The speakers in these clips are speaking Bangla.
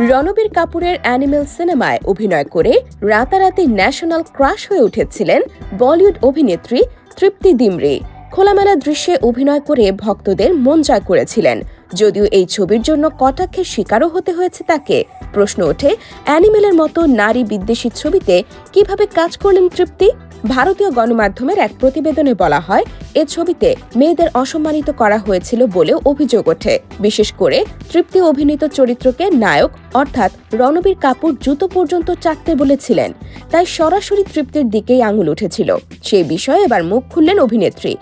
রণবীর কাপুরের অ্যানিমেল সিনেমায় অভিনয় করে রাতারাতি ন্যাশনাল ক্রাশ হয়ে উঠেছিলেন বলিউড অভিনেত্রী তৃপ্তি দিমরি। খোলামেলা দৃশ্যে অভিনয় করে ভক্তদের মন জয় করেছিলেন। যদিও এই ছবির জন্য কটাক্ষের শিকারও হতে হয়েছে তাকে। প্রশ্ন ওঠে, অ্যানিমেলের মতো নারী বিদ্বেষী ছবিতে কীভাবে কাজ করলেন তৃপ্তি? ভারতীয় গণমাধ্যমের এক প্রতিবেদনে বলা হয়, এ ছবিতে মেয়েদের অসম্মানিত করা হয়েছিল বলেও অভিযোগ ওঠে। বিশেষ করে তৃপ্তি অভিনীত চরিত্রকে নায়ক, অর্থাৎ রণবীর কাপুর জুতো পর্যন্ত চাটতে বলেছিলেন। তাই সরাসরি তৃপ্তির দিকেই আঙুল উঠেছিল। সেই বিষয়ে এবার মুখ খুললেন অভিনেত্রী।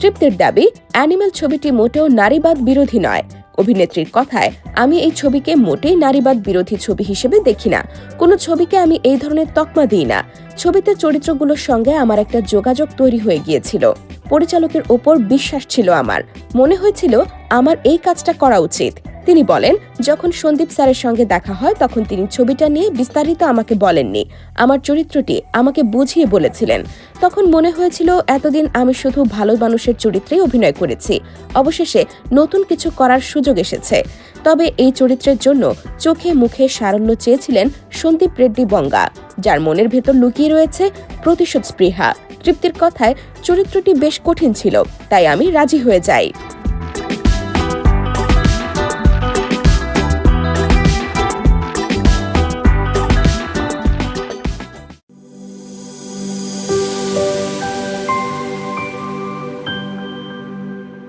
তৃপ্তির দাবি, অ্যানিমেল ছবিটি মোটেও নারীবাদ বিরোধী নয়। অভিনেত্রীর কথায়, আমি এই ছবিকে মোটেই নারীবাদ বিরোধী ছবি হিসেবে দেখি না। কোনো ছবিকে আমি এই ধরনের তকমা দিই না। ছবিতে চরিত্রগুলোর সঙ্গে আমার একটা যোগাযোগ তৈরি হয়ে গিয়েছিল। পরিচালকের ওপর বিশ্বাস ছিল আমার। মনে হয়েছিল, আমার এই কাজটা করা উচিত। তিনি বলেন, যখন সন্দীপ স্যারের সঙ্গে দেখা হয়, তখন তিনি ছবিটা নিয়ে বিস্তারিত আমাকে বলেননি। আমার চরিত্রটি আমাকে বুঝিয়ে বলেছিলেন। তখন মনে হয়েছিল, এতদিন আমি শুধু ভালো মানুষের চরিত্রেই অভিনয় করেছি। অবশেষে নতুন কিছু করার সুযোগ এসেছে। তবে এই চরিত্রের জন্য চোখে মুখে সারল্য চেয়েছিলেন সন্দীপ রেড্ডি বঙ্গা, যার মনের ভেতর লুকিয়ে রয়েছে প্রতিশোধ স্পৃহা। তৃপ্তির কথায় চরিত্রটি বেশ কঠিন ছিল, তাই আমি রাজি হয়ে যাই।